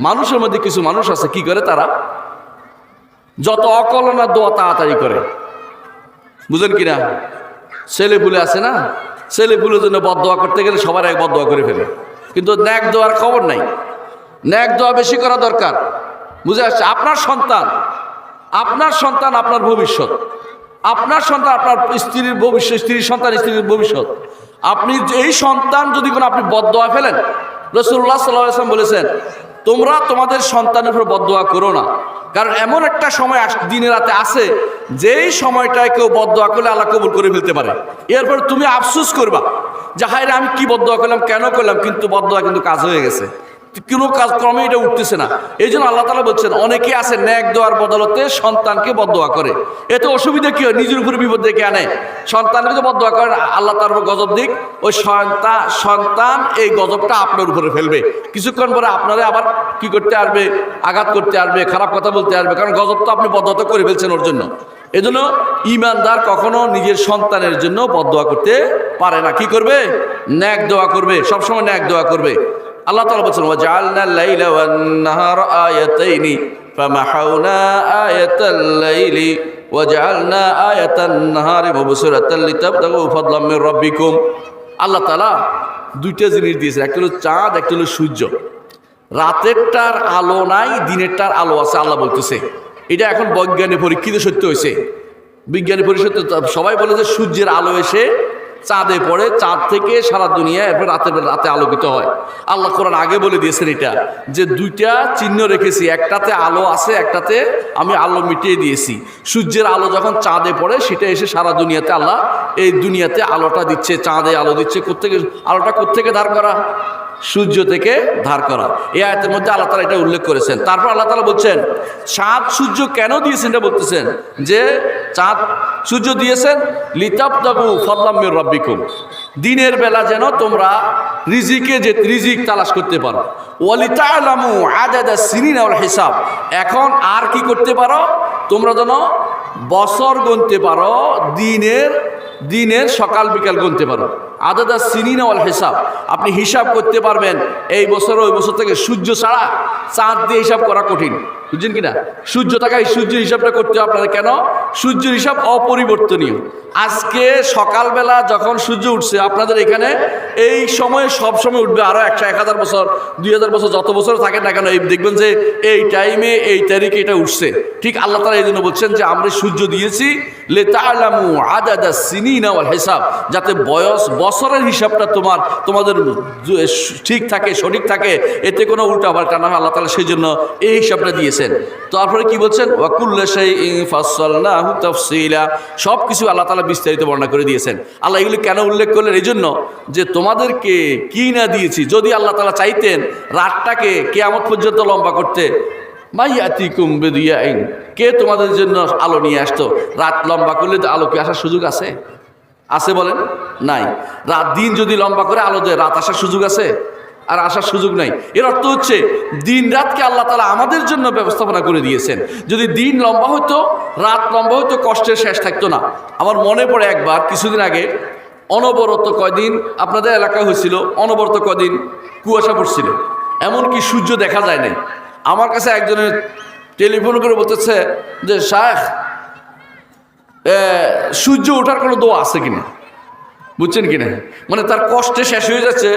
মানুষের মধ্যে কিছু মানুষ আছে, কি করে তারা? যত অকলনা দোয়া তাড়াতাড়ি করে। বুঝলেন কিনা? ছেলে পুলে আছে না? ছেলে পুলের জন্য বদোয়া করতে গেলে সবার এক বদোয়া করে ফেলে। কিন্তু ন্যাক দোয়ার খবর নাই। ন্যাক দোয়া বেশি করা দরকার। বুঝে আসছে? আপনার সন্তান আপনার সন্তান আপনার ভবিষ্যৎ। আপনার সন্তান আপনার স্ত্রীর ভবিষ্যৎ, স্ত্রীর সন্তান, স্ত্রীর ভবিষ্যৎ। আপনি এই সন্তান যদি কোনো আপনি বদোয়া ফেলেন রসুল্লাহ সাল্লাম বলেছেন তোমরা তোমাদের সন্তানের উপর বদোয়া করো না। কারণ এমন একটা সময় দিনে রাতে আসে যেই সময়টায় কেউ বদোয়া করলে আল্লাহ কবুল করে ফেলতে পারে। এরপর তুমি আফসুস করবা যে হায় আমি কি বদোয়া করলাম, কেন করলাম? কিন্তু বদোয়া কিন্তু কাজ হয়ে গেছে। কোনো কাজ ক্রমে এটা উঠতেছে না। এই জন্য আল্লাহ তালা বলছেন, অনেকে আছে ন্যাক দেওয়ার বদলতে সন্তানকে বদোয়া করে। এতে অসুবিধা কি হয়? নিজের উপরে বিপদ ডেকে আনে। সন্তানকে তো বদোয়া করেন, আল্লাহ তার গজব দিক। ওই সন্তান সন্তান এই গজবটা আপনার উপরে ফেলবে। কিছুক্ষণ পরে আপনারা আবার কি করতে আসবে? আঘাত করতে আসবে, খারাপ কথা বলতে আসবে। কারণ গজব তো আপনি বদত করে ফেলছেন ওর জন্য। এজন্য ইমানদার কখনো নিজের সন্তানের জন্য বদোয়া করতে পারে না। কি করবে? ন্যাক দোয়া করবে। সবসময় ন্যাক দোয়া করবে। আল্লাহ তালা বলছেন, ওয়াজআলনা আল-লাইলা ওয়ান-নাহারা আয়াতাইনি, ফামাহাউনা আয়াতাল লাইলি ওয়াজআলনা আয়াতান নাহারি মুবসিরাতাল লিতাবতাগু ফাদলাম মির রাব্বিকুম। আল্লাহ তাআলা দুইটা জিনিস দিয়েছেন, একটা হলো চাঁদ, একটা হলো সূর্য। রাতেরটার আলো নাই, দিনেরটার আলো আছে, আল্লাহ বলতেছে। এটা এখন বৈজ্ঞানে পরীক্ষিত সত্য হয়েছে বিজ্ঞানী পরিষদ সবাই বলে যে সূর্যের আলো এসে চাঁদে পড়ে, চাঁদ থেকে সারা দুনিয়া এরপর রাতে রাতে আলোকিত হয়। আল্লাহ কোরআন আগে বলে দিয়েছেন এটা, যে দুইটা চিহ্ন রেখেছি, একটাতে আলো আছে, একটাতে আমি আলো মিটিয়ে দিয়েছি। সূর্যের আলো যখন চাঁদে পড়ে, সেটা এসে সারা দুনিয়াতে আল্লাহ এই দুনিয়াতে আলোটা দিচ্ছে, চাঁদে আলো দিচ্ছে। কোথেকে আলোটা কোথেকে ধার করা? সূর্য থেকে ধার করা। এই আয়তের মধ্যে আল্লাহ তালা এটা উল্লেখ করেছেন। তারপর আল্লাহ তালা বলছেন, চাঁদ সূর্য কেন দিয়েছেন এটা বলতেছেন? যে চাঁদ সূর্য দিয়েছেন লিতাব তাবু ফদলাম্মির রব্বিকুম। দিনের বেলা যেন তোমরা রিজিকে যে রিজিক তালাশ করতে পারো। ওয়ালিতা আলামু আদাদা সিনিনা হিসাব। এখন আর কি করতে পারো? তোমরা যেন বছর গুনতে পারো, দিনের দিনের সকাল বিকাল গুনতে পারো। আদাদা সিনিনা ওয়াল হিসাব। আপনি হিসাব করতে পারবেন, এই বছর, ওই বছর থেকে সূর্য ছাড়া চাঁদ দিয়ে হিসাব করা কঠিন। বুঝছেন কিনা? সূর্য থাকায় সূর্যের হিসাবটা করতে আপনারা। কেন? সূর্যের হিসাব অপরিবর্তনীয়। আজকে সকালবেলা যখন সূর্য উঠছে, আপনাদের এখানে এই সময়ে সব সময় উঠবে আরও একশো, এক হাজার বছর, দুই হাজার বছর, যত বছর থাকে না কেন, এই দেখবেন যে এই টাইমে এই তারিখে এটা উঠছে। ঠিক আল্লাহ তালা এই জন্য বলছেন যে, আমরা সূর্য দিয়েছি লেতালামু আদাদা সিনি ওয়াল হিসাব যাতে বয়স, বছরের হিসাবটা তোমার, তোমাদের ঠিক থাকে, সঠিক থাকে, এতে কোনো উল্টা পাল্টা না আল্লাহ তালা সেই জন্য এই হিসাবটা দিয়েছেন তারপরে কি বলছেন? সব কিছু আল্লাহ তালা বিস্তারিত বর্ণনা করে দিয়েছেন। আল্লাহ এগুলি কেন উল্লেখ করলেন? এই জন্য যে তোমাদেরকে কি না দিয়েছি, যদি আল্লাহ তালা চাইতেন রাতটাকে কে কেয়ামত পর্যন্ত লম্বা করতে মাইয়াতিকুম বেদিয়াইন, কে তোমাদের জন্য আলো নিয়ে আসতো? রাত লম্বা করলে তো আলো কি আসার সুযোগ আছে? আছে বলেন? নাই। রাত দিন যদি লম্বা করে আলো দেয়, রাত আসার সুযোগ আছে? আর আসার সুযোগ নাই। এর অর্থ হচ্ছে, দিন রাতকে আল্লাহ তালা আমাদের জন্য ব্যবস্থাপনা করে দিয়েছেন। যদি দিন লম্বা হতো রাত লম্বা হতো কষ্টের শেষ থাকতো না। আমার মনে পড়ে একবার, কিছুদিন আগে, অনবরত কয়দিন আপনাদের এলাকা হয়েছিল, অনবরত কয়দিন কুয়াশা পড়ছিল। এমনকি সূর্য দেখা যায় নাই। আমার কাছে একজনের টেলিফোন করে বলতেছে যে শাহ সূর্য ওঠার কোনো দোয়া আছে কিনা? বুঝছেন কিনা মানে তার কষ্টে শেষ হয়ে যাচ্ছে,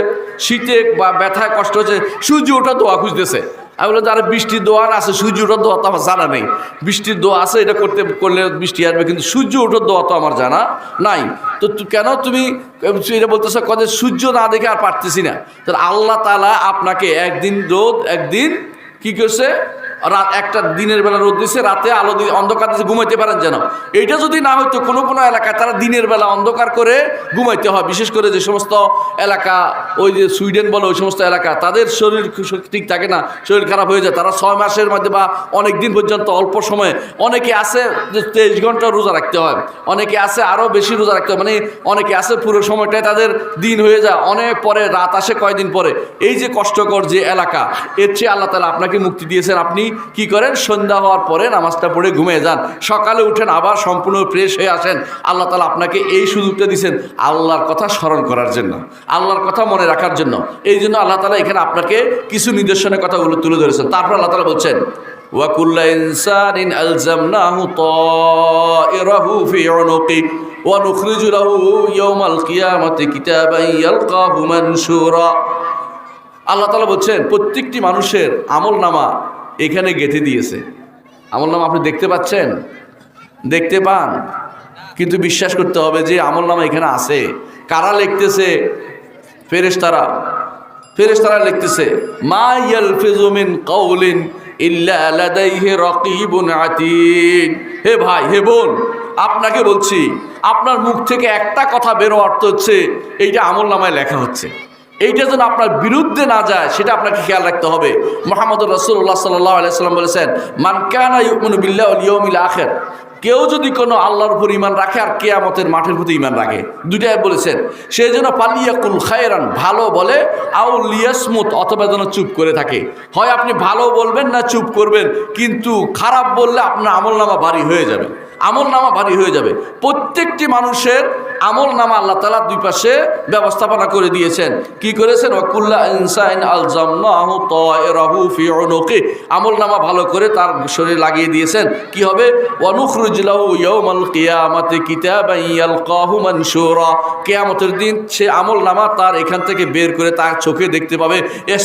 শীতে বা ব্যথায় কষ্ট হচ্ছে, সূর্য ওঠার দোয়া খুঁজতেছে। আমি বললাম যারা বৃষ্টির দোয়ার না আছে, সূর্য ওঠার দোয়া তো আমার জানা নেই। বৃষ্টির দোয়া আছে, এটা করতে, করলে বৃষ্টি আসবে, কিন্তু সূর্য ওঠার দোয়া তো আমার জানা নাই। তো কেন তুমি এটা বলতেছো কদে সূর্য না দেখে আর পারতেছি না। তাহলে আল্লাহ তালা আপনাকে একদিন রোদ, একদিন কি করছে? রাত একটা দিনের বেলা রোদ দিছে, রাতে আলো দিয়ে অন্ধকার দিচ্ছে ঘুমাইতে পারেন যেন। এইটা যদি না হইতো, কোনো কোনো এলাকায় তারা দিনের বেলা অন্ধকার করে ঘুমাইতে হয়। বিশেষ করে যে সমস্ত এলাকা, ওই যে সুইডেন বলে, ওই সমস্ত এলাকা, তাদের শরীর ঠিক থাকে না, শরীর খারাপ হয়ে যায়। তারা ছয় মাসের মধ্যে বা অনেক দিন পর্যন্ত অল্প সময়ে, অনেকে আছে যে তেইশ ঘণ্টা রোজা রাখতে হয়, অনেকে আছে আরও বেশি রোজা রাখতে হয় মানে অনেকে আছে পুরো সময়টায় তাদের দিন হয়ে যায়, অনেক পরে, রাত আসে কয়দিন পরে। এই যে কষ্টকর যে এলাকা, এর চেয়ে আল্লাহ তালা আপনাকে মুক্তি দিয়েছেন। আপনি কি করেন সন্ধ্যা হওয়ার পরে নামাজটা পড়ে ঘুমিয়ে যান সকালে উঠেন আবার সম্পূর্ণ ফ্রেশ হয়ে আসেন আল্লাহ তালা আপনাকে এই সুযোগটা দিয়েছেন আল্লাহর কথা স্মরণ করার জন্য আল্লাহর কথা মনে রাখার জন্য এই জন্য আল্লাহ তালা এখানে আপনাকে কিছু নিদর্শনের কথাগুলো তুলে ধরেছেন তারপর আল্লাহ তালা বলছেন وكل إنسان ألزمناه طائره في عنقه ونخرج له يوم القيامة كتابا يلقاه منشورا আল্লাহ তালা বলছেন প্রত্যেকটি মানুষের আমল নামা এখানে গেঁথে দিয়েছে। আমল নামা আপনি দেখতে পাচ্ছেন? দেখতে পান। কিন্তু বিশ্বাস করতে হবে যে আমল নামা এখানে আছে। কারা লিখতেছে? ফেরেশতারা। ফেরেশতারা লিখতেছে, মা ইয়ালফিজু মিন কাউলিন ইল্লা লাদাইহি রাকিবুন আতীদ হে ভাই, হে বোন, আপনাকে বলছি, আপনার মুখ থেকে একটা কথা বেরো অর্থ হচ্ছে, এইটা আমল নামায় লেখা হচ্ছে। এইটা যেন আপনার বিরুদ্ধে না যায়, সেটা আপনাকে খেয়াল রাখতে হবে। মোহাম্মদ রসুল্লাহ সাল্লাহ আলাইসাল্লাম বলেছেন মানকানা আখের কেউ যদি কোনো আল্লাহর উপর ইমান রাখে আর কেয়ামতের মাঠের প্রতি ইমান রাখে। দুটাই বলেছেন, সে যেন পালিয়াকুল খায়রান ভালো বলে আউ লিয়াসমুত অথবা যেন চুপ করে থাকে। হয় আপনি ভালো বলবেন না চুপ করবেন, কিন্তু খারাপ বললে আপনার আমল নামা ভারী হয়ে যাবে। আমল নামা ভারী হয়ে যাবে। প্রত্যেকটি মানুষের আমল নামা আল্লাহ তালা দুই পাশে ব্যবস্থাপনা করে দিয়েছেন। কি করেছেন? ওয়াকুল্লা ইনসাইন আল উনুকি। আমল নামা ভালো করে তার শরীরে লাগিয়ে দিয়েছেন। কি হবে? কিয়ামতের দিন সে আমল নামা তার এখান থেকে বের করে তার চোখে দেখতে পাবে,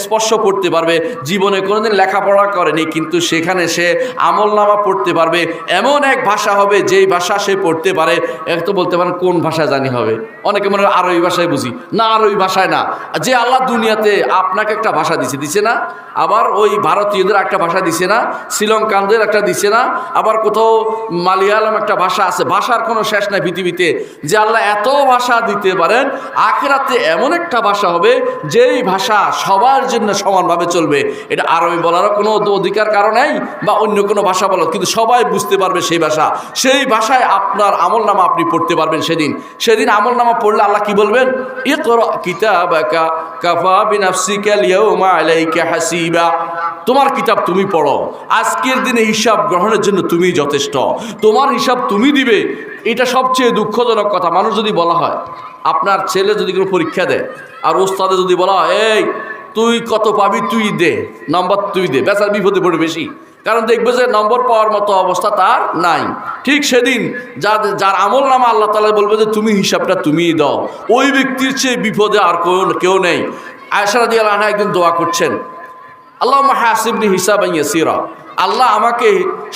স্পর্শ পড়তে পারবে। জীবনে কোনোদিন লেখাপড়া করেনি, কিন্তু সেখানে সে আমল নামা পড়তে পারবে। এমন এক ভাষা হবে যেই ভাষা সে পড়তে পারে। এক তো বলতে পারেন, কোন ভাষা জানি হবে। অনেকে মনে হয় আরবি ভাষায় বুঝি। না, আরবি ভাষায় না। যে আল্লাহ দুনিয়াতে আপনাকে একটা ভাষা দিছে দিছে না। আবার ওই ভারতীয়দের একটা ভাষা দিছে না, শ্রীলঙ্কানদের একটা দিছে না, আবার কোথাও মালিয়ালাম একটা ভাষা আছে। ভাষার কোনো শেষ নাই পৃথিবীতে। যে আল্লাহ এত ভাষা দিতে পারেন, আখেরাতে এমন একটা ভাষা হবে, যেই ভাষা সবার জন্য সমানভাবে চলবে। এটা আরবি বলারও কোনো অধিকার কারণ নেই, বা অন্য কোনো ভাষা বলার। কিন্তু সবাই বুঝতে পারবে সেই ভাষা। সেই ভাষায় আপনার আমল নামা আপনি পড়তে পারবেন সেদিন। সেদিন আমল নামা পড়লে আল্লাহ কি বলবেন? ইকরা কিতাবাকা কাফা বিনাফসিকা লিয়াউমা আলাইকা হাসিবা। তোমার কিতাব তুমি পড়ো। আজকের দিনে হিসাব গ্রহণের জন্য তুমি যথেষ্ট। তোমার হিসাব তুমি দিবে। এটা সবচেয়ে দুঃখজনক কথা। মানুষ যদি বলা হয়, আপনার ছেলে যদি কোনো পরীক্ষা দেয় আর ওস্তাদে যদি বলা হয়, এই, তুই কত পাবি তুই দে, নম্বর তুই দে। বেচার বিপদে পড়ে বেশি। কারণ দেখবে যে নম্বর পাওয়ার মতো অবস্থা তার নাই। ঠিক সেদিন যার যার আমল নামা আল্লাহ তালা বলবে যে, তুমি হিসাবটা তুমিই দাও। ওই ব্যক্তির চেয়ে বিপদে আর কেউ কেউ নেই। আয়সারাদি আল্লাহ একদিন দোয়া করছেন আল্লাহ হাসিবনি হিসাব সিরা আল্লাহ আমাকে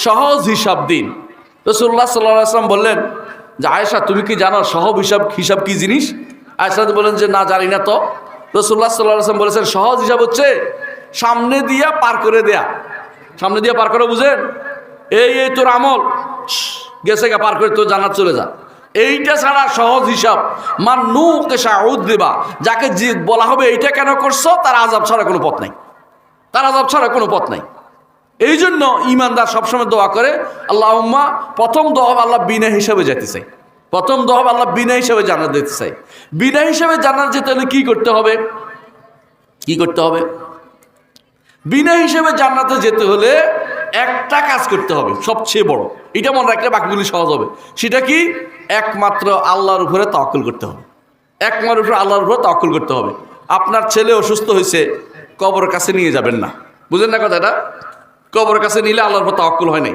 সহজ হিসাব দিন। রসুল্লাহ সাল্লাহ আসলাম বললেন যে, আয়েশা, তুমি কি জানো সহজ হিসাব হিসাব কি জিনিস? আয়েশা বললেন যে, না, জানি না তো। রসুল্লাহ সাল্লাহ আসলাম বলেছেন, সহজ হিসাব হচ্ছে সামনে দিয়া পার করে দেয়া। সামনে দিয়ে পার করে বুঝেন? এই এই তোর আমল। গেছে গা, পার করে তোর জানার চলে যা। এইটা ছাড়া সহজ হিসাব। মান নু কেসা দেবা। যাকে বলা হবে এইটা কেন করছ, তার আজাব ছাড়া কোনো পথ নাই। তার আজাব ছাড়া কোনো পথ নাই। এই জন্য ইমানদার সবসময় দোয়া করে আল্লাহ প্রথম দোয়া আল্লাহ বিনা হিসাবে যেতে চাই। প্রথম দোয়া আল্লাহ বিনা হিসাবে জানা দিতে চাই। বিনা হিসাবে জানার যেতে হলে কী করতে হবে? কি করতে হবে? বিনা হিসেবে জান্নাতে যেতে হলে একটা কাজ করতে হবে, সবচেয়ে বড়। এটা মনে রাখলে বাকিগুলি সহজ হবে। সেটা কি? একমাত্র আল্লাহর উপরে তাওয়াক্কুল করতে হবে। একমাত্র উপরে আল্লাহর উপরে তাওয়াক্কুল করতে হবে। আপনার ছেলে অসুস্থ হয়েছে কবর কাছে নিয়ে যাবেন না। বুঝেন না কথাটা? কবর কাছে নিলে আল্লাহর উপর তাওয়াক্কুল হয় নাই।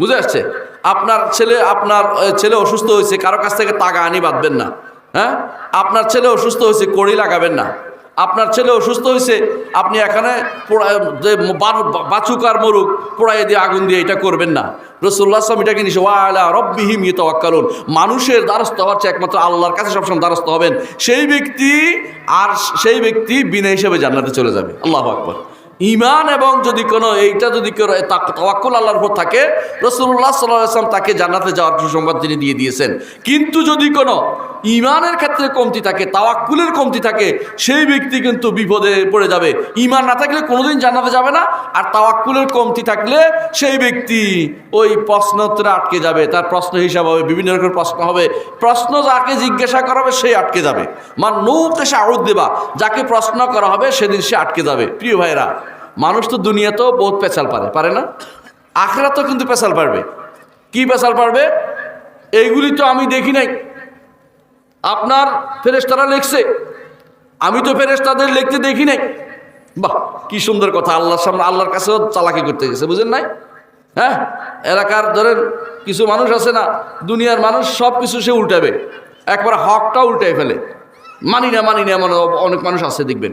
বুঝে আসছে? আপনার ছেলে আপনার ছেলে অসুস্থ হয়েছে, কারও কাছ থেকে টাকা আনি বাঁধবেন না। হ্যাঁ? আপনার ছেলে অসুস্থ হয়েছে, কড়ি লাগাবেন না। আপনার ছেলে অসুস্থ হয়েছে, আপনি এখানে পোড়া- যে বা- বাছুক আর মরুক, পোড়াইয়ে দিয়ে আগুন দিয়ে এটা করবেন না। রসুল্লাহ আসলাম এটাকে নিছে ওয়ালা রব্বিহিম ইতাওয়াক্কালুন। মানুষের দ্বারস্থ হওয়ার চেয়ে একমাত্র আল্লাহর কাছে সবসময় দ্বারস্থ হবেন। সেই ব্যক্তি আর সেই ব্যক্তি বিনা হিসেবে জান্নাতে চলে যাবে। আল্লাহ আকবর। ইমান এবং যদি কোনো, এইটা যদি তাওয়াক্কুল আল্লাহর উপর থাকে রসুল্লাহ সাল্লাহ আসলাম তাকে জান্নাতে যাওয়ার সুসংবাদ তিনি দিয়ে দিয়েছেন। কিন্তু যদি কোনো ইমানের ক্ষেত্রে কমতি থাকে, তাওয়াক্কুলের কমতি থাকে, সেই ব্যক্তি কিন্তু বিপদে পড়ে যাবে। ইমান না থাকলে কোনোদিন জান্নাতে যাবে না, আর তাওয়াক্কুলের কমতি থাকলে সেই ব্যক্তি ওই প্রশ্নোত্তরে আটকে যাবে। তার প্রশ্ন হিসাব হবে, বিভিন্ন রকমের প্রশ্ন হবে। প্রশ্ন যাকে জিজ্ঞাসা করা হবে, সে আটকে যাবে। মান নৌকে সে আউট দেবা, যাকে প্রশ্ন করা হবে, সেদিন সে আটকে যাবে। প্রিয় ভাইরা মানুষ তো দুনিয়াতেও বহুত পেঁচাল পারে পারে না? আখরাতেও কিন্তু পেঁচাল পারবে। কি পেঁচাল পারবে? এইগুলি তো আমি দেখি নাই। আপনার ফেরেশতারা লিখছে। আমি তো ফেরেশতাদের লিখতে দেখি নাই। বাহ, কি সুন্দর কথা, আল্লাহর সামনে আল্লাহর কাছেও চালাকি করতে গেছে, বুঝেন নাই? হ্যাঁ? এলাকার ধরেন কিছু মানুষ আছে না, দুনিয়ার মানুষ সব কিছু সে উল্টাবে। একবার হকটা উল্টাই ফেলে। মানি না মানি না এমন অনেক মানুষ আছে, দেখবেন।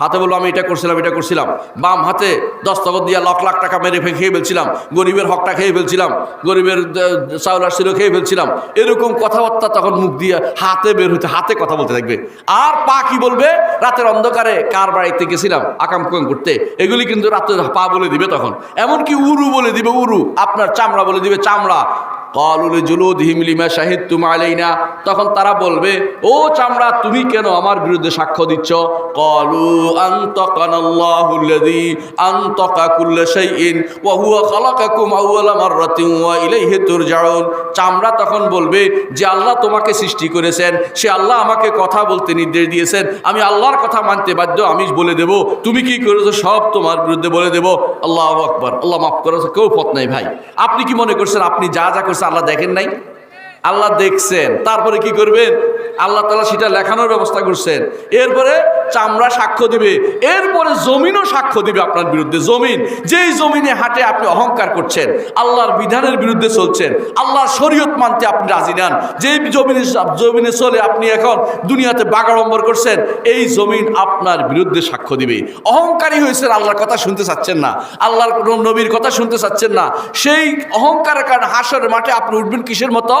হাতে বলব আমি এটা করছিলাম এটা করছিলাম। বাম হাতে দস্তখত দিয়া লাখ লাখ টাকা মেরে খেয়ে ফেলছিলাম। গরিবের হকটা খেয়ে ফেলছিলাম। গরিবের চাউল আসছিল খেয়ে ফেলছিলাম। এরকম কথাবার্তা তখন মুখ দিয়ে হাতে বের হইতে, হাতে কথা বলতে থাকবে। আর পা কি বলবে? রাতের অন্ধকারে কার বাড়িতে গেছিলাম আকাম কুকাম করতে? এগুলি কিন্তু রাতে পা বলে দিবে তখন। এমনকি উরু বলে দিবে, উরু। আপনার চামড়া বলে দিবে, চামড়া। কলুল জুলুদ হিমলিমা শাহিদ তুমা আলাইনা তখন তারা বলবে, ও চামড়া, তুমি কেন আমার বিরুদ্ধে সাক্ষ্য দিচ্ছ? কলু আন্তকানাল্লাহুল্লাযী চামড়া তখন বলবে যে, আল্লাহ তোমাকে সৃষ্টি করেছেন। সে আল্লাহ আমাকে কথা বলতে নির্দেশ দিয়েছেন। আমি আল্লাহর কথা মানতে বাধ্য। আমি বলে দেব, তুমি কি করেছ? সব তোমার বিরুদ্ধে বলে দেব। আল্লাহ আকবর। আল্লাহ মাফ করেছে কেউ পথ নাই ভাই। আপনি কি মনে করছেন? আপনি যা যা করছেন আল্লাহ দেখেন নাই? আল্লাহ দেখছেন। তারপরে কি করবেন? আল্লাহ তালা সেটা লেখানোর ব্যবস্থা করছেন। এরপরে চামড়া সাক্ষ্য দিবে। এরপরে জমিনও সাক্ষ্য দিবে আপনার বিরুদ্ধে। জমিন, যেই জমিনে হাটে আপনি অহংকার করছেন, আল্লাহর বিধানের বিরুদ্ধে চলছেন, আল্লাহর শরীয়ত মানতে আপনি রাজি নেন যেই জমিনে জমিনে চলে আপনি এখন দুনিয়াতে বাগাড়ম্বর করছেন, এই জমিন আপনার বিরুদ্ধে সাক্ষ্য দিবে। অহংকারী হয়েছেন, আল্লাহর কথা শুনতে চাচ্ছেন না। আল্লাহর নবীর কথা শুনতে চাচ্ছেন না। সেই অহংকারের কারণে হাসরের মাঠে আপনি উঠবেন কিসের মতো?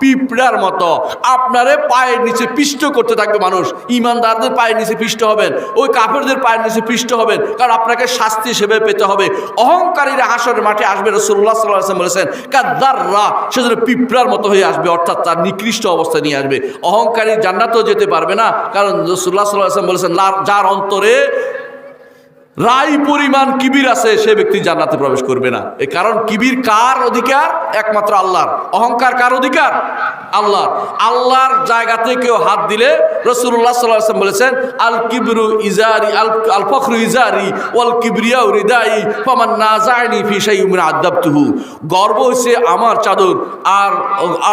পিঁপড়ার মতো। আপনারে পায়ের নিচে পিষ্ট করতে থাকবে মানুষ। ইমানদারদের পায়ের নিচে পিষ্ট হবেন। ওই কাপড়দের পায়ের নিচে পিষ্ট হবেন। কারণ আপনাকে শাস্তি হিসেবে পেতে হবে। অহংকারীরা হাসরের মাঠে আসবে রসুল্লাহ সাল্লাহ বলেছেন, কাদ্দাররা সেজন্য পিঁপড়ার মতো হয়ে আসবে, অর্থাৎ তার নিকৃষ্ট অবস্থা নিয়ে আসবে। অহংকারী জান্নাতেও যেতে পারবে না। কারণ রসুল্লাহ সাল্লাহ বলেছেন যার অন্তরে রাই পরিমাণ কিবির আছে, সে ব্যক্তি জান্নাতে প্রবেশ করবে না। এই কারণ কিবির কার অধিকার? একমাত্র আল্লাহর। অহংকার কার অধিকার? আল্লাহর। আল্লাহর জায়গাতে কেউ হাত দিলে রসুল্লাহ সাল্লাম বলেছেন, আল কিবরু ইজারি, আল আল ফখরু ইজারি, ওয়াল কিবরিয়া রিদাই ফমান না যায়নি ফিসাই উমিন আদাবতুহু গর্ব হচ্ছে আমার চাদর, আর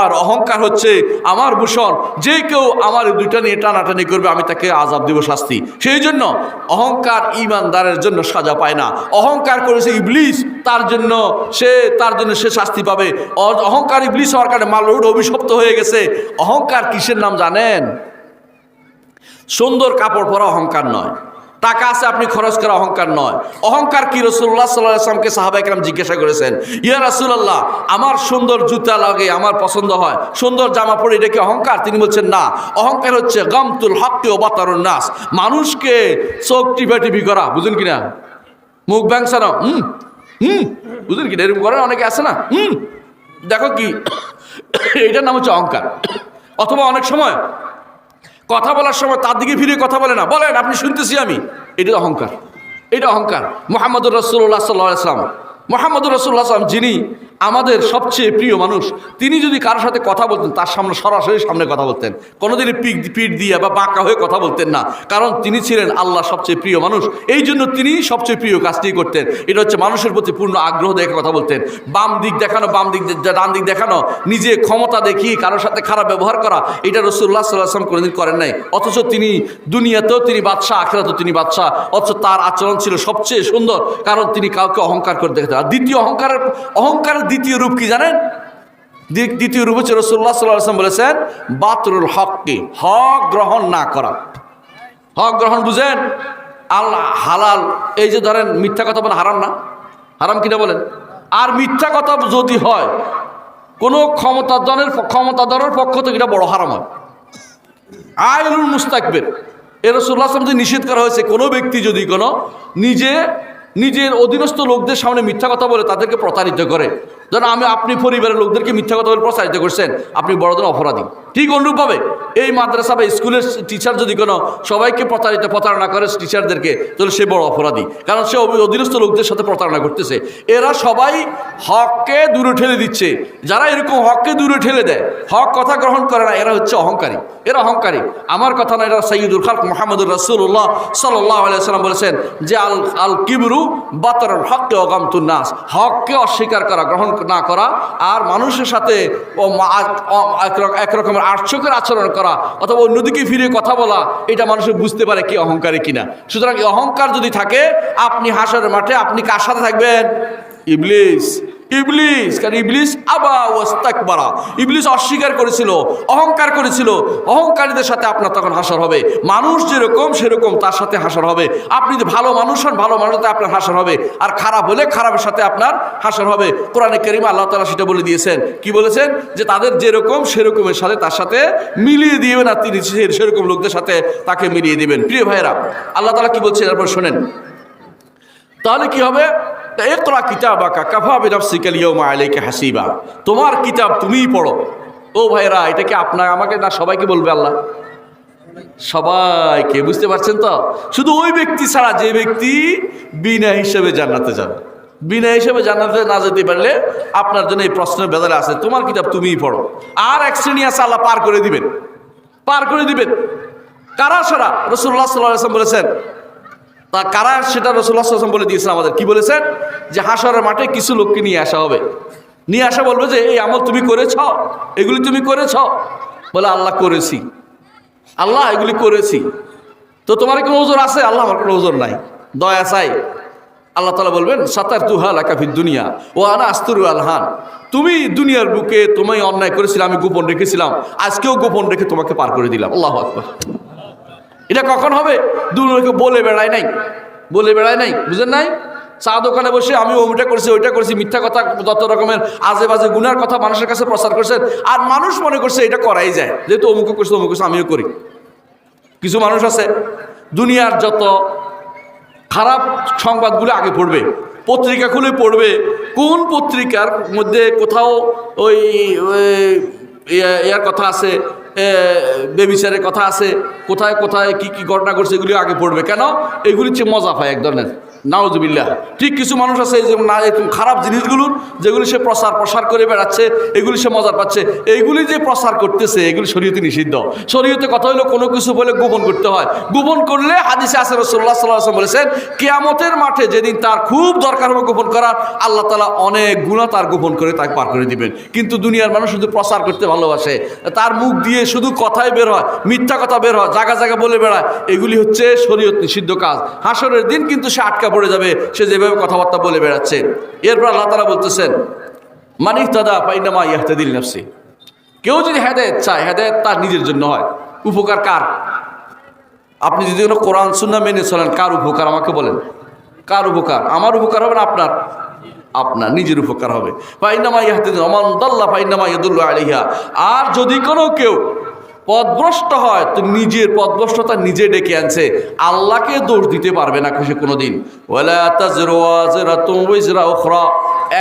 আর অহংকার হচ্ছে আমার ভূষণ। যে কেউ আমার দুইটা নিয়ে টানাটানি করবে, আমি তাকে আজাব দিব শাস্তি। সেই জন্য অহংকার ইমানদারের জন্য সাজা পায় না। অহংকার করেছে ইবলিস, তার জন্য সে, তার জন্য সে শাস্তি পাবে। অহংকার ইবলিস হওয়ার কারণে মালুড অভিশপ্ত হয়ে গেছে। অহংকার কিসের নাম জানেন? সুন্দর কাপড় পরা অহংকার নয়। টাকা আছে, আপনি খরচ করা অহংকার নয়। অহংকার কি? রসুল্লাহ সাল্লাহ আসলামকে সাহাবা একরাম জিজ্ঞাসা করেছেন, ইয়া রাসুলাল্লাহ, আমার সুন্দর জুতা লাগে, আমার পছন্দ হয়, সুন্দর জামা পরে এটা কি অহংকার? তিনি বলছেন, না, অহংকার হচ্ছে গমতুল হককে ও বাতারুন নাস, মানুষকে চোখ টিপি করা বুঝুন কিনা? মুখ ব্যাংসানো হুম হুম বুঝুন কিনা? এরকম করেন অনেকে আছে না, হুম, দেখো কি এটার নাম হচ্ছে অহংকার। অথবা অনেক সময় কথা বলার সময় তার দিকে ফিরে কথা বলে না। বলেন, আপনি শুনতেছি আমি। এটা অহংকার। এটা অহংকার। মোহাম্মদুর রসুল্লাহ সাল্লাহ আসলাম মোহাম্মদুর রসুল্লাহ আসলাম যিনি আমাদের সবচেয়ে প্রিয় মানুষ, তিনি যদি কারোর সাথে কথা বলতেন, তার সামনে সরাসরি সামনে কথা বলতেন। কোনোদিনই পিক পিঠ দিয়ে বা বাঁকা হয়ে কথা বলতেন না। কারণ তিনি ছিলেন আল্লাহ সবচেয়ে প্রিয় মানুষ। এই জন্য তিনি সবচেয়ে প্রিয় কাজটি করতেন। এটা হচ্ছে মানুষের প্রতি পূর্ণ আগ্রহ দেখে কথা বলতেন। বাম দিক দেখানো, বাম দিক ডান দিক দেখানো, নিজে ক্ষমতা দেখিয়ে কারোর সাথে খারাপ ব্যবহার করা, এটা রসুল্লাহ সাল্লাহ আসলাম কোনোদিন করেন নাই। অথচ তিনি দুনিয়াতেও তিনি বাদশাহ, আখেরাতেও তিনি বাদশাহ। অথচ তার আচরণ ছিল সবচেয়ে সুন্দর, কারণ তিনি কাউকে অহংকার করে দেখতেন। আর দ্বিতীয় অহংকারের অহংকারের দ্বিতীয় রূপ কি জানেন? দ্বি- দ্বিতীয় রূপ হচ্ছে রসুল্লাহ সাল্লাহ আসলাম বলেছেন, বাতরুল হককে, হক গ্রহণ না করা। হক গ্রহণ বুঝেন? আল্লাহ হালাল, এই যে ধরেন মিথ্যা কথা বলে হারাম না? হারাম কিনা বলেন? আর মিথ্যা কথা যদি হয়, কোনো ক্ষমতাধনের ক্ষমতাধরের পক্ষ থেকে এটা বড় হারাম হয়। আয়লুল মুস্তাকবের, এ রসুল্লাহ আসলাম যে নিষেধ করা হয়েছে, কোনো ব্যক্তি যদি কোনো নিজে নিজের অধীনস্থ লোকদের সামনে মিথ্যা কথা বলে তাদেরকে প্রতারিত করে। যেন আমি আপনি পরিবারের লোকদেরকে মিথ্যা কথা বলে প্রসারিত করছেন, আপনি বড়দের অপরাধী। ঠিক অনুরূপভাবে এই মাদ্রাসা বা স্কুলের টিচার যদি কোনো সবাইকে প্রতারিত, প্রতারণা করে টিচারদেরকে তাহলে সে বড় অপরাধী। কারণ সে অধি- অধীনস্থ লোকদের সাথে প্রতারণা করতেছে। এরা সবাই হককে দূরে ঠেলে দিচ্ছে। যারা এরকম হককে দূরে ঠেলে দেয়, হক কথা গ্রহণ করে না, এরা হচ্ছে অহংকারী। এরা অহংকারী। আমার কথা না, এরা সৈয়দুল খালক মোহাম্মদুর রসুল্লাহ সাল্লাহ আলাইসাল্লাম বলেছেন যে আল আল কিবরু বাতর হককে অগামতুন্নাস হককে অস্বীকার করা, গ্রহণ না করা আর মানুষের সাথে একরকমের আর্চকের আচরণ করা অথবা অন্যদিকে ফিরে কথা বলা, এটা মানুষের বুঝতে পারে কি অহংকারে কিনা। সুতরাং অহংকার যদি থাকে, আপনি হাসার মাঠে, আপনি কার সাথে থাকবেন? ইবলিস। ইবলিস, কারণ ইবলিস আবা ওয়াস্তাকবারা ইবলিস অস্বীকার করেছিল, অহংকার করেছিল। অহংকারীদের সাথে আপনার তখন হাসর হবে। মানুষ যেরকম, সেরকম তার সাথে হাসর হবে। আপনি যদি ভালো মানুষ হন, ভালো মানুষ সাথে আপনার হাসর হবে। আর খারাপ হলে খারাপের সাথে আপনার হাসর হবে। কোরআনে করিম আল্লাহ তালা সেটা বলে দিয়েছেন। কি বলেছেন? যে তাদের যেরকম, সেরকমের সাথে তার সাথে মিলিয়ে দিবেন আর তিনি সেরকম লোকদের সাথে তাকে মিলিয়ে দিবেন। প্রিয় ভাইয়েরা, আল্লাহ তালা কি বলছেন? এরপর শোনেন। তাহলে কি হবে? একরা কিতাব আঁকা কাফা বেনাফসিকাল ইয়মা আলাইকে হাসিবা। তোমার কিতাব তুমিই পড়ো। ও ভাইরা এটা কি আপনার আমাকে না সবাইকে বলবে আল্লাহ? সবাইকে, বুঝতে পারছেন তো? শুধু ওই ব্যক্তি ছাড়া যে ব্যক্তি বিনা হিসেবে জান্নাতে যাবে। বিনা হিসেবে জান্নাতে না যেতে পারলে আপনার জন্য এই প্রশ্নের বেদালে আছে, তোমার কিতাব তুমিই পড়ো। আর এক শ্রেণি আছে, আল্লাহ পার করে দিবেন। পার করে দিবেন। কারা সারা? রসুল্লাহ সাল্লাহ বলেছেন তা কারা সেটা রসুল্লাহ আসলাম বলে দিয়েছেন আমাদের। কি বলেছেন? যে হাসরের মাঠে কিছু লোককে নিয়ে আসা হবে। নিয়ে আসা বলবে যে, এই আমল তুমি করেছ? এগুলি তুমি করেছ? বলে, আল্লাহ করেছি। আল্লাহ এগুলি করেছি। তো তোমার কোনো ওজোর আছে? আল্লাহ আমার কোনো ওজোর নাই। দয়া চাই। আল্লাহ তালা বলবেন সাতার তুহা লাকাফির দুনিয়া ও আনা আস্তুর আলহান তুমি দুনিয়ার বুকে তোমায় অন্যায় করেছিলে, আমি গোপন রেখেছিলাম। আজকেও গোপন রেখে তোমাকে পার করে দিলাম। আল্লাহ আকবর। এটা কখন হবে? দুনিয়াকে বলে বেড়ায় নাই। বলে বেড়ায় নাই। বুঝেন নাই? চা দোকানে বসে আমি ওইটা করছি ওইটা করছি, মিথ্যা কথা, যত রকমের আজে বাজে গুনার কথা মানুষের কাছে প্রচার করছেন, আর মানুষ মনে করছে এটা করাই যায়। যেহেতু অমুক করছে অমুক করছে, আমিও করি। কিছু মানুষ আছে, দুনিয়ার যত খারাপ সংবাদগুলো আগে পড়বে, পত্রিকা খুলে পড়বে, কোন পত্রিকার মধ্যে কোথাও ওই ইয়ার কথা আছে বেবিচারের কথা আছে, কোথায় কোথায়, কি কি ঘটনা ঘটছে এগুলি আগে পড়বে। কেন? এগুলি হচ্ছে মজা পায় এক ধরনের। নাওজবিল্লাহ ঠিক কিছু মানুষ আছে এই যে না, এরকম খারাপ জিনিসগুলোর যেগুলি সে প্রসার প্রসার করে বেড়াচ্ছে, এগুলি সে মজা পাচ্ছে। এইগুলি যে প্রসার করতেছে, এগুলি শরীয়তে নিষিদ্ধ। শরীয়তে কথা হলো কোনো কিছু বলে গোপন করতে হয়। গোপন করলে হাদিসে আসে রসল্লাহ সাল্লাহ বলেছেন, কেয়ামতের মাঠে যেদিন তার খুব দরকার হবে গোপন করার, আল্লাহ তালা অনেক গুণা তার গোপন করে তাকে পার করে দিবেন। কিন্তু দুনিয়ার মানুষ শুধু প্রচার করতে ভালোবাসে। তার মুখ দিয়ে শুধু কথাই বের হয়, মিথ্যা কথা বের হয়, জায়গা জায়গা বলে বেড়ায়। এগুলি হচ্ছে শরীয়ত নিষিদ্ধ কাজ। হাসরের দিন কিন্তু সে আটকা পড়ে যাবে, সে যেভাবে কথাবার্তা বলে বেড়াচ্ছে। এরপর আল্লাহ তালা বলতেছেন মানিক দাদা পাইনামা ইয়াহতাদিল নফসি। কেউ যদি হেদায়ত চায়, হেদায়ত তার নিজের জন্য হয়। উপকার কার? আপনি যদি কোনো কোরআন সুন্না মেনে চলেন, কার উপকার আমাকে বলেন? কার উপকার? আমার উপকার হবে না আপনার? আপনার নিজের উপকার হবে। পাইনামা ইয়াহতাদিল অমান দাল্লা পাইনামা ইয়াদুল্লাহ আলিহা আর যদি কোনো কেউ পদভ্রষ্ট হয়, তো নিজের পদভ্রষ্টতা নিজে ডেকে আনছে। আল্লাহকে দোষ দিতে পারবে না ওয়াজিরাতুন উইজরা উখরা।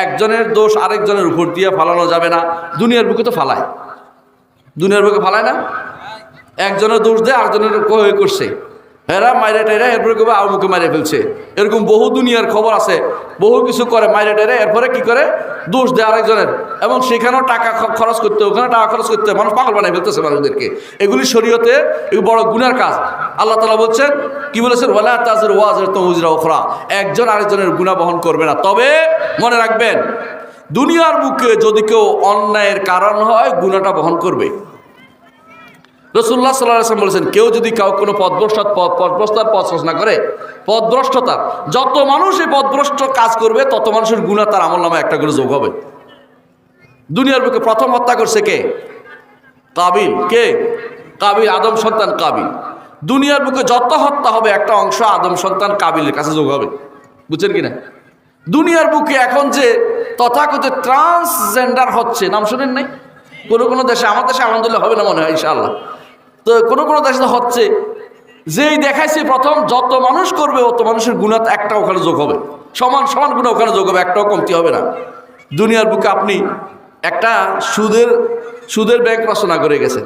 একজনের দোষ আরেকজনের উপর দিয়ে ফালানো যাবে না। দুনিয়ার বুকে তো ফালায়। দুনিয়ার বুকে ফালায় না? একজনের দোষ দেয়, আরেকজনের কয়ে করছে। এরা মাইরে টাইরা, এরপরে কবে আমুকে মারে ফেলছে। এরকম বহু দুনিয়ার খবর আছে। বহু কিছু করে মাইরে টাইরা, এরপরে কি করে? দোষ দেয় আরেকজনের। এবং সেখানেও টাকা খরচ করতে ওখানে টাকা খরচ করতে। মানুষ পাগল বানাই ফেলতেছে মানুষদেরকে। এগুলি শরীয়তে এগুলো বড় গুণের কাজ। আল্লাহ তালা বলছেন, কি বলেছেন? ওয়ালা তাজের ওয়াজের তমুজরা ওখরা একজন আরেকজনের গুণা বহন করবে না। তবে মনে রাখবেন, দুনিয়ার বুকে যদি কেউ অন্যায়ের কারণ হয় গুণাটা বহন করবে। রসুল্লাহ সাল্লাহ আসলাম বলেছেন, কেউ যদি কাউ কোনো পদভ্রষ্ট পদ পদভ্রষ্টার পথ রচনা করে পদভ্রষ্টতার যত মানুষ এই পদভ্রষ্ট কাজ করবে, তত মানুষের গুণা তার আমল নামে একটা করে যোগ হবে। দুনিয়ার বুকে প্রথম হত্যা করছে কে? কাবিল। কে? কাবিল, আদম সন্তান কাবিল। দুনিয়ার বুকে যত হত্যা হবে, একটা অংশ আদম সন্তান কাবিলের কাছে যোগ হবে। বুঝছেন কিনা? দুনিয়ার বুকে এখন যে তথাকথিত ট্রান্সজেন্ডার হচ্ছে, নাম শুনেন নাই? কোনো কোনো দেশে, আমার দেশে আলহামদুলিল্লাহ হবে না মনে হয়, ইনশাআল্লাহ। তো কোনো কোনো দেশে হচ্ছে, যেই দেখাইছে প্রথম যত মানুষ করবে, অত মানুষের গুণাত একটা ওখানে যোগ হবে। সমান সমান গুণা ওখানে যোগ হবে, একটাও কমতি হবে না। দুনিয়ার বুকে আপনি একটা সুদের সুদের ব্যাংক রচনা করে গেছে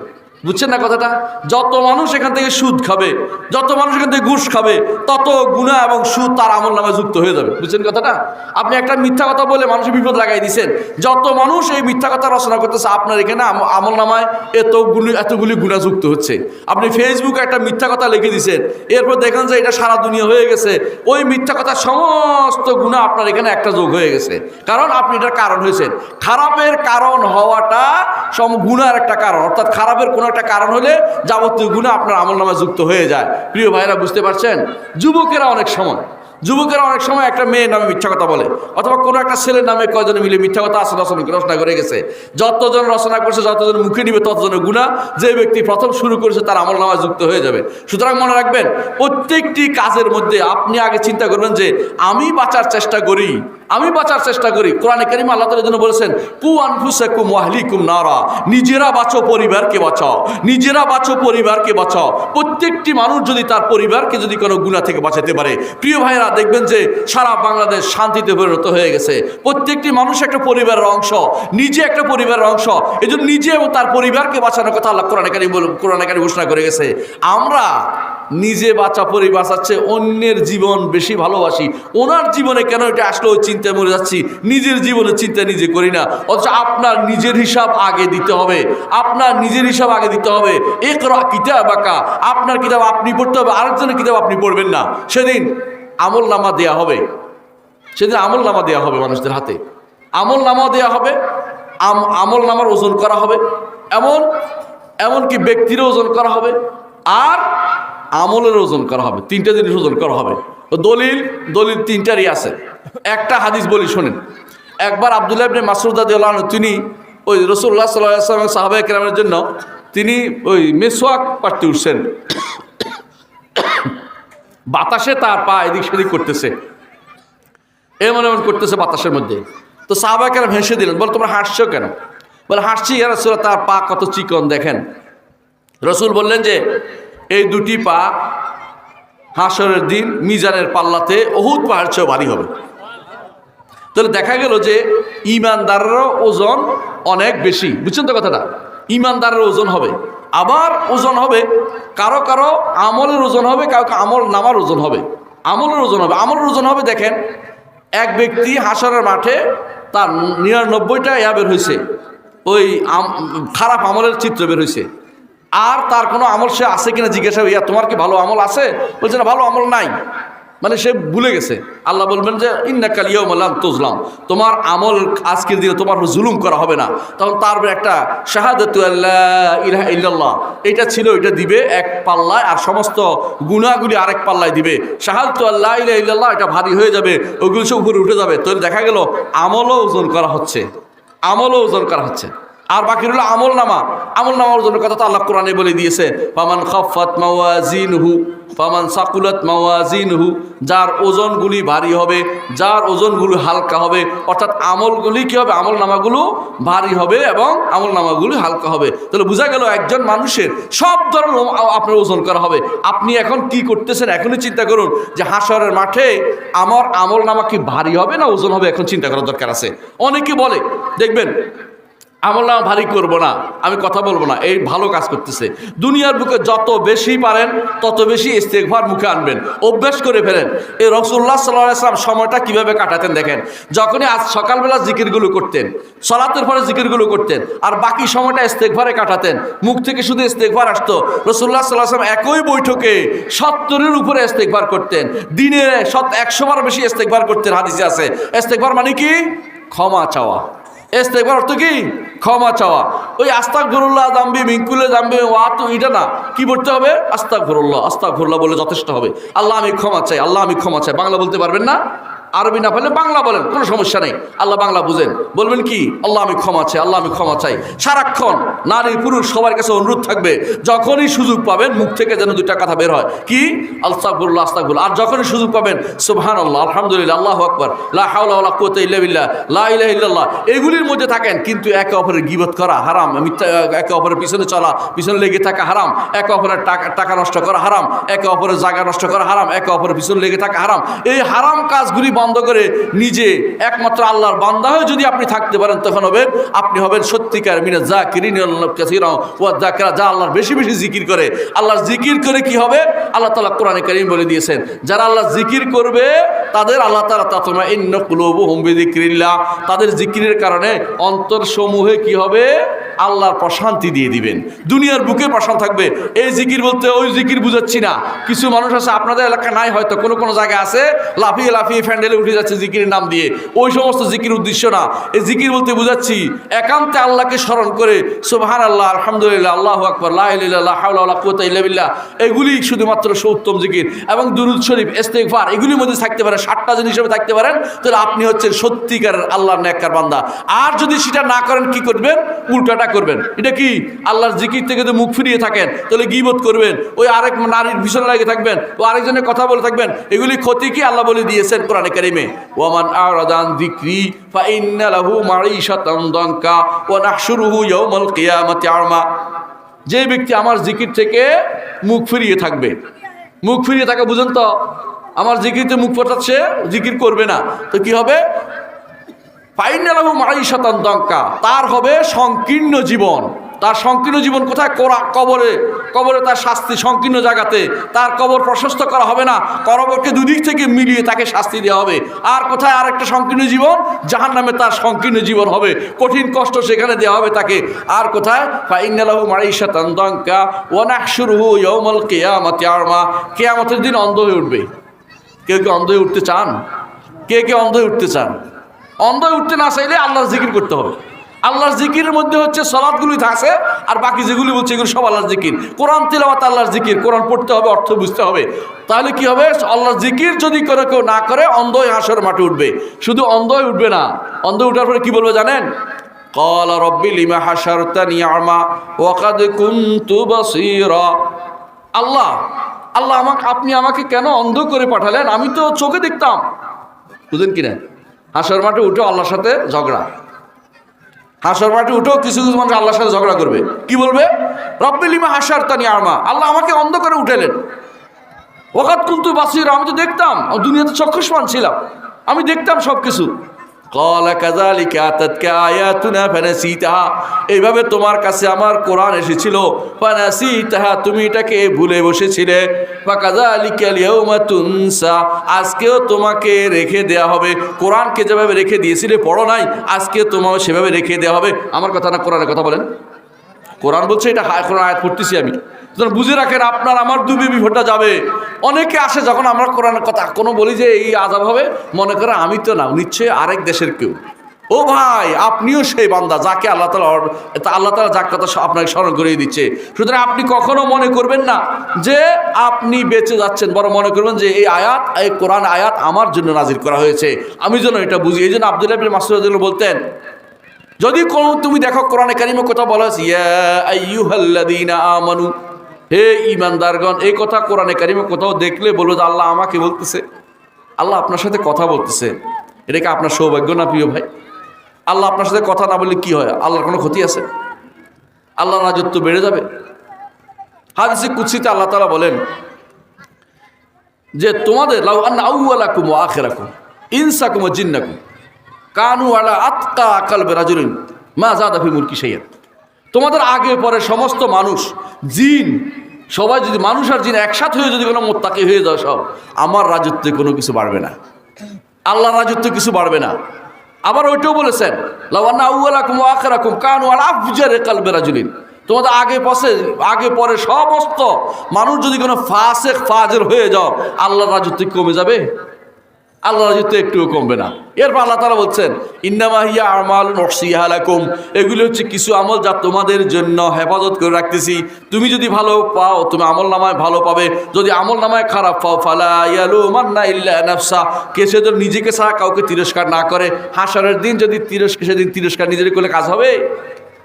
বুঝছেন না কথাটা? যত মানুষ এখান থেকে সুদ খাবে, যত মানুষ এখান থেকে ঘুষ খাবে, তত গুণা এবং সুদ তার আমল নামে যুক্ত হয়ে যাবে। বুঝছেন কথাটা? আপনি একটা মিথ্যা কথা বলে মানুষের বিপদ লাগাই দিচ্ছেন যত মানুষ এই মিথ্যা কথা রচনা করতেছে, আপনার এখানে আমল নামায় এতগুলি এতগুলি গুণা যুক্ত হচ্ছে। আপনি ফেসবুকে একটা মিথ্যা কথা লিখে দিচ্ছেন এরপর দেখেন যে এটা সারা দুনিয়া হয়ে গেছে। ওই মিথ্যা কথার সমস্ত গুণা আপনার এখানে একটা যোগ হয়ে গেছে। কারণ আপনি এটার কারণ হয়েছেন। খারাপের কারণ হওয়াটা সম গুণার একটা কারণ। অর্থাৎ খারাপের কোনো একটা কারণ হলে যাবতীয় গুণা আপনার আমল নামে যুক্ত হয়ে যায়। প্রিয় ভাইরা বুঝতে পারছেন? যুবকেরা অনেক সময়, যুবকেরা অনেক সময় একটা মেয়ের নামে মিথ্যা কথা বলে, অথবা কোনো একটা ছেলের নামে কয়জন মিলে মিথ্যা কথা আসলে রচনা রচনা করে গেছে। যতজন রচনা করছে, যতজন মুখে নিবে ততজনের গুণা যে ব্যক্তি প্রথম শুরু করেছে, তার আমল নামায় যুক্ত হয়ে যাবে। সুতরাং মনে রাখবেন, প্রত্যেকটি কাজের মধ্যে আপনি আগে চিন্তা করবেন যে, আমি বাঁচার চেষ্টা করি আমি বাঁচার চেষ্টা করি। কোরআনে কারিম আল্লাহ তালা জন্য বলেছেন কু আনফুসাকুম ওয়াহলিকুম নারা। নিজেরা বাঁচো, পরিবারকে বাঁচাও। নিজেরা বাঁচো, পরিবারকে বাঁচাও। প্রত্যেকটি মানুষ যদি তার পরিবারকে যদি কোনো গুণা থেকে বাঁচাতে পারে। প্রিয় ভাইরা দেখবেন যে সারা বাংলাদেশ শান্তিতে পরিণত হয়ে গেছে। প্রত্যেকটি মানুষ একটা পরিবারের অংশ। নিজে একটা পরিবারের অংশ। এই জন্য নিজে এবং তার পরিবারকে বাঁচানোর কথা আল্লাহ কোরআনে কারিম কোরআনে কারিম ঘোষণা করে গেছে। আমরা নিজে বাঁচা, পরিবার বাঁচাচ্ছে অন্যের জীবন বেশি ভালোবাসি। ওনার জীবনে কেন এটা আসলে? ওই চিন্তায় মরে যাচ্ছি, নিজের জীবনের চিন্তা নিজে করি না। অথচ আপনার নিজের হিসাব আগে দিতে হবে। আপনার নিজের হিসাব আগে দিতে হবে। একরা কিতাব আঁকা আপনার কিতাব আপনি পড়তে হবে, আরেকজনের কিতাব আপনি পড়বেন না। সেদিন আমল নামা দেয়া হবে। সেদিন আমল নামা দেওয়া হবে মানুষদের হাতে। আমল নামা দেওয়া হবে। আম- আমল নামার ওজন করা হবে। এমন এমনকি ব্যক্তিরও ওজন করা হবে। আর আমলের ওজন করা হবে। তিনটা জিনিস ওজন করা হবে। দলিল দলিল তিনটারই আছে। একটা হাদিস বলি, শোনেন। একবার আবদুল্লাহ ইবনে মাসরুদ রাদিয়াল্লাহু আনহু, তিনি ওই রসুল্লাহ সাল্লাহ আসলামের সাহাবাহ কেরামের জন্য তিনি ওই মেসোয়াক পাড়তে উঠছেন। বাতাসে তার পা এদিক সেদিক করতেছে। এমন এমন করতেছে বাতাসের মধ্যে। তো সাহাবাকেরা ভেসে দিলেন, বল, তোমরা হাসছো কেন? বলে, হাসছি, ইয়া রসুল তার পা কত চিকন, দেখেন। রসুল বললেন যে, এই দুটি পা হাসরের দিন মিজানের পাল্লাতে অহুত পাহাড় চেয়েও ভারী হবে। তাহলে দেখা গেল যে ইমানদারেরও ওজন অনেক বেশি। বুঝছেন তো কথাটা? ইমানদারের ওজন হবে। আবার ওজন হবে, কারও কারও আমলের ওজন হবে, কারও আমল নামার ওজন হবে। আমলের ওজন হবে। আমলের ওজন হবে, দেখেন, এক ব্যক্তি হাসারের মাঠে তার নিরানব্বইটা ইয়া বের হয়েছে ওই খারাপ আমলের চিত্র বের হয়েছে আর তার কোনো আমল সে আছে কিনা জিজ্ঞাসা ইয়া, তোমার কি ভালো আমল আছে? বলছে, না, ভালো আমল নাই। মানে সে ভুলে গেছে। আল্লাহ বলবেন যে, ইন্নাকাল ইয়মালাম তুজলাম তোমার আমল আজকের দিনে তোমার জুলুম করা হবে না। তখন তার একটা শাহাদতু আল্লাহ ইল্লাল্লাহ, এটা ছিল, এটা দিবে এক পাল্লায়, আর সমস্ত গুণাগুলি আরেক পাল্লায় দিবে। শাহাদতু আল্লাহ ইলাহা ইল্লাল্লাহ, এটা ভারী হয়ে যাবে, ওগুলো সব উপরে উঠে যাবে। তাহলে দেখা গেল, আমলও ওজন করা হচ্ছে। আমলও ওজন করা হচ্ছে। আর বাকি রইল আমল নামা। আমল নামার ওজনের কথা তো আল্লাহ কোরআনে বলে দিয়েছে, ফামান খাফাত মাওয়াজিনহু, ফামান সাকুলাত মাওয়াজিনহু যার ওজনগুলি ভারী হবে, যার ওজনগুলি হালকা হবে, অর্থাৎ আমলগুলি কী হবে? আমল নামাগুলো ভারী হবে এবং আমল নামাগুলি হালকা হবে। তাহলে বোঝা গেল একজন মানুষের সব ধরনের আপনার ওজন করা হবে। আপনি এখন কি করতেছেন? এখনই চিন্তা করুন যে হাসরের মাঠে আমার আমল নামা কি ভারী হবে না ওজন হবে? এখন চিন্তা করার দরকার আছে। অনেকে বলে, দেখবেন আমল ভারী করব না, আমি কথা বলব না, এই ভালো কাজ করতেছে। দুনিয়ার বুকে যত বেশি পারেন, তত বেশি ইস্তেকভার মুখে আনবেন, অভ্যাস করে ফেলেন। এই রসুল্লাহ সাল্লাম সময়টা কীভাবে কাটাতেন দেখেন, যখনই আজ সকালবেলা জিকিরগুলো করতেন, সলাতের পরে জিকিরগুলো করতেন, আর বাকি সময়টা ইস্তেকভারে কাটাতেন, মুখ থেকে শুধু ইস্তেকভার আসতো রসুল্লাহ সাল্লাম একই বৈঠকে সত্তরের উপরে ইস্তেকভার করতেন, দিনে সত একশোবার বেশি ইস্তেকভার করতেন, হাদিসে আছে। ইস্তেকভার মানে কি? ক্ষমা চাওয়া। ইস্তেকবার অর্থ কি? ক্ষমা চাওয়া। ওই আস্তাক ঘুরুল্লাহ জাম্বি মিঙ্কুলে জাম্বি ওয়া তো এটা না। কি বলতে হবে? আস্তাক ঘুরুল্লাহ আস্তাক ফরুল্লাহ বলে যথেষ্ট হবে। আল্লাহ আমি ক্ষমা চাই, আল্লাহ আমি ক্ষমা চাই। বাংলা বলতে পারবেন না? আরবি না পারলে বাংলা বলেন, কোনো সমস্যা নেই। আল্লাহ বাংলা বুঝেন। বলবেন কি? আল্লাহ আমি ক্ষমা চাই, আল্লাহ আমি ক্ষমা চাই। সারাক্ষণ নারী পুরুষ সবার কাছে অনুরোধ থাকবে, যখনই সুযোগ পাবেন মুখ থেকে যেন দুইটা কথা বের হয়। কি? আস্তাকবুল্লাহ আস্তাকবুল আর যখনই সুযোগ পাবেন সুবহান আল্লাহ আলহামদুলিল্লাহ, আল্লাহ আকবর, লা হাওলা ওয়ালা কুওয়াতা ইল্লা লা ইলাহা ইল্লাল্লাহ। এগুলির মধ্যে থাকেন, কিন্তু একে অপরের গিবত করা হারাম। মিথ্যা, একে অপরের পিছনে চলা, পিছনে লেগে থাকা হারাম। একে অপরের টাকা টাকা নষ্ট করা হারাম। একে অপরের জায়গা নষ্ট করা হারাম। একে অপরের পিছনে লেগে থাকা হারাম। এই হারাম কাজগুলি বন্ধ করে নিজে একমাত্র আল্লাহর বান্দা হয়ে যদি আপনি থাকতে পারেন, তখন হবে আপনি হবেন সত্যিকার মিনা যা কিরিন যা আল্লাহর বেশি বেশি জিকির করে। আল্লাহর জিকির করে কি হবে? আল্লাহ তালা কোরআনে কারিম বলে দিয়েছেন, যারা আল্লাহ জিকির করবে, তাদের আল্লাহ তালা তাতমা ইন্ন কুলবু তাদের জিকিরের কারণে অন্তর সমূহে কি হবে? আল্লাহর প্রশান্তি দিয়ে দিবেন। দুনিয়ার বুকে প্রশান্ত থাকবে। এই জিকির বলতে ওই জিকির বুঝাচ্ছি না। কিছু মানুষ আছে, আপনাদের এলাকা নাই হয়তো, কোনো কোনো জায়গায় আছে, লাফিয়ে লাফিয়ে ফ্যান্ডেলে উঠে যাচ্ছে জিকিরের নাম দিয়ে। ওই সমস্ত জিকির উদ্দেশ্য না। এই জিকির বলতে বুঝাচ্ছি, একান্তে আল্লাহকে স্মরণ করে সুবহান আল্লাহ আলহামদুলিল্লাহ, আল্লাহ আকবর লাহিল্লাহ এগুলি শুধুমাত্র সৌত্তম জিকির। এবং দুরুদ শরীফ, ইস্তেগফার, এগুলির মধ্যে থাকতে পারে সাতটা জিনিস হিসেবে থাকতে পারেন, তাহলে আপনি হচ্ছেন সত্যিকারের আল্লাহর নেককার বান্দা। আর যদি সেটা না করেন, কি করবেন? উল্টাটা করবেন। এটা কি? আল্লাহর জিকির থেকে যদি মুখ ফিরিয়ে থাকেন, তাহলে গিবত করবেন। ওই আরেক নারীর ভীষণ লাগে থাকবেন, ও আরেকজনের কথা বলে থাকবেন। এগুলি ক্ষতি কি? আল্লাহ বলে দিয়েছেন কোরআনে কারিমে আরাদান যিকরি ফা ইন্না লাহু মাঈশাতান ওয়া নাহশুরুহু ইয়াউমাল কিয়ামাতি যে ব্যক্তি আমার জিকির থেকে মুখ ফিরিয়ে থাকবে, মুখ ফিরিয়ে থাকা বুঝেন তো, আমার জিকিরতে মুখ ফোটাচ্ছে জিকির করবে না, তো কি হবে? ফাইনালাহু মাঈশাতান দঙ্কা তার হবে সংকীর্ণ জীবন। তার সংকীর্ণ জীবন কোথায়? কোরা, কবরে। কবরে তার শাস্তি সংকীর্ণ জায়গাতে। তার কবর প্রশস্ত করা হবে না। কবরকে দুদিক থেকে মিলিয়ে তাকে শাস্তি দেওয়া হবে। আর কোথায় আরেকটা সংকীর্ণ জীবন? যাহার নামে তার সংকীর্ণ জীবন হবে। কঠিন কষ্ট সেখানে দেওয়া হবে তাকে। আর কোথায়? ফাইনালাহু মাঈশাতান দঙ্কা ওয়ানাহশুরুহু ইয়াউমাল কিয়ামাতি আরমা। কিয়ামতের দিন অন্ধ হয়ে উঠবে। কেউ কি অন্ধ হয়ে উঠতে চান? কে কে অন্ধ হয়ে উঠতে চান? অন্ধ হয়ে উঠতে না চাইলে আল্লাহর জিকির করতে হবে। আল্লাহর জিকিরের মধ্যে হচ্ছে সলাদগুলি থাকছে আর বাকি যেগুলি বলছে এগুলো সব আল্লাহর জিকির। কোরআন তেলাওয়াত আল্লাহর জিকির, কোরআন পড়তে হবে, অর্থ বুঝতে হবে। তাহলে কি হবে? আল্লাহর জিকির যদি করে কেউ না করে, অন্ধই হাঁসের মাঠে উঠবে। শুধু অন্ধই উঠবে না অন্ধ উঠার পরে কী বলবে জানেন? কলা রব্বি লিমা হাসারতানি আমা ওয়াকাদ কুন্তু বাসীরা। আল্লাহ আল্লাহ আমাকে আপনি আমাকে কেন অন্ধ করে পাঠালেন? আমি তো চোখে দেখতাম। বুঝলেন কিনা হাসার মাঠে উঠে আল্লাহর সাথে ঝগড়া। হাসর মাঠে উঠেও কিছু কিছু মানুষ আল্লাহর সাথে ঝগড়া করবে। কি বলবে? রব্বিলিমা হাসার তানি আরমা আল্লাহ আমাকে অন্ধকারে উঠেলেন। ওকাত কুন্তু বাসির, আমি তো দেখতাম। আমি দুনিয়াতে চক্ষুষ্মান ছিলাম। আমি দেখতাম সব কিছু এইভাবে তোমার কাছে আমার কোরআন এসেছিল। তুমি এটাকে ভুলে বসেছিলে। আজকেও তোমাকে রেখে দেয়া হবে। কোরআনকে যেভাবে রেখে দিয়েছিলে, পড়ো নাই আজকে তোমাও সেভাবে রেখে দেওয়া হবে। আমার কথা না কোরআনের কথা বলেন? কোরআন বলছে এটা কোরআন আয়াত পড়তেছি আমি। সুতরাং বুঝে রাখেন, আপনার আমার দুবে বিভোটটা যাবে। অনেকে আসে যখন আমরা কোরআনের কথা, কোনো বলি যে এই আজাব হবে, মনে করে আমি তো না, নিশ্চয়ই আরেক দেশের কেউ। ও ভাই, আপনিও সেই বান্দা যাকে আল্লাহ তালা আল্লাহ তালা যার কথা আপনাকে স্মরণ করিয়ে দিচ্ছে। সুতরাং আপনি কখনো মনে করবেন না যে আপনি বেঁচে যাচ্ছেন বড় মনে করবেন যে এই আয়াত, এই কোরআন আয়াত আমার জন্য নাজির করা হয়েছে। আমি যেন এটা বুঝি। এই জন্য আবদুল্লাহ মাসুদ বলতেন, যদি কোন, তুমি দেখো কোরআনে কারিমে কথা বলা হয়েছে আমানু হে ইমানদারগণ, এই কথা কোরআনে কারিমে কোথাও দেখলে বলব যে আল্লাহ আমাকে বলতেছে। আল্লাহ আপনার সাথে কথা বলতেছে। এটা কি আপনার সৌভাগ্য না প্রিয় ভাই? আল্লাহ আপনার সাথে কথা না বললে কি হয়? আল্লাহর কোনো ক্ষতি আছে? আল্লাহ রাজত্ব বেড়ে যাবে? হাদিসে কুৎসিতে আল্লাহ তালা বলেন যে, তোমাদের, লাউ আন্না আউ্লাকুম ও আখেরাকুম, ইনসাকুম ও জিন্নাকুম, কানু আলা আতকা আকাল বেরাজুরিন মা জাদাফি মুরকি সাইয়া তোমাদের আগে পরে সমস্ত মানুষ, জিন, সবাই যদি মানুষ আর জিন একসাথে হয়ে যদি কোনো মোত্তাকি হয়ে যাও সব, আমার রাজত্বে কোনো কিছু বাড়বে না। আল্লাহর রাজত্বে কিছু বাড়বে না। আবার ওইটাও বলেছেন লাওয়ান্না আউ্লাকুম ও আখেরাকুম কানু আলা আফজারে কাল বেরাজুলিন তোমাদের আগে পশে আগে পরে সমস্ত মানুষ যদি কোনো ফাসেক, ফাজের হয়ে যাও, আল্লাহর রাজত্ব কমে যাবে? আল্লাহ রাজত্ব একটুও কমবে না। এরপর আল্লাহ তারা বলছেন ইন্নামাহিয়া আমাল নসিহালাকুম এগুলি হচ্ছে কিছু আমল যা তোমাদের জন্য হেফাজত করে রাখতেছি। তুমি যদি ভালো পাও, তুমি আমল নামায় ভালো পাবে। যদি আমল নামায় খারাপ পাও, ফালা ইয়ালু মান্না ইল্লা নাফসা। কে সে যদি নিজেকে ছাড়া কাউকে তিরস্কার না করে। হাসারের দিন যদি তিরস্কার, সেদিন তিরস্কার নিজের করলে কাজ হবে?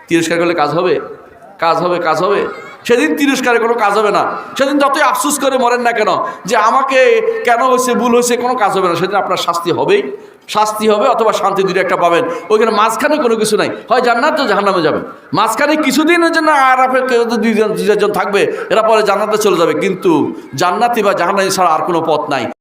তিরস্কার করলে কাজ হবে? কাজ হবে কাজ হবে? সেদিন তিরস্কারে কোনো কাজ হবে না। সেদিন যতই আফসুস করে মরেন না কেন, যে আমাকে কেন হয়েছে, ভুল হয়েছে, কোনো কাজ হবে না। সেদিন আপনার শাস্তি হবেই। শাস্তি হবে অথবা শান্তি দুটো একটা পাবেন। ওইখানে মাঝখানে কোনো কিছু নাই। হয় জান্নাত তো জাহান্নামে যাবে। মাঝখানে কিছুদিনের জন্য আরাফের দুইজন দুইজন থাকবে, এরা পরে জান্নাতে চলে যাবে। কিন্তু জান্নাতি বা জাহান্নাতি ছাড়া আর কোনো পথ নাই।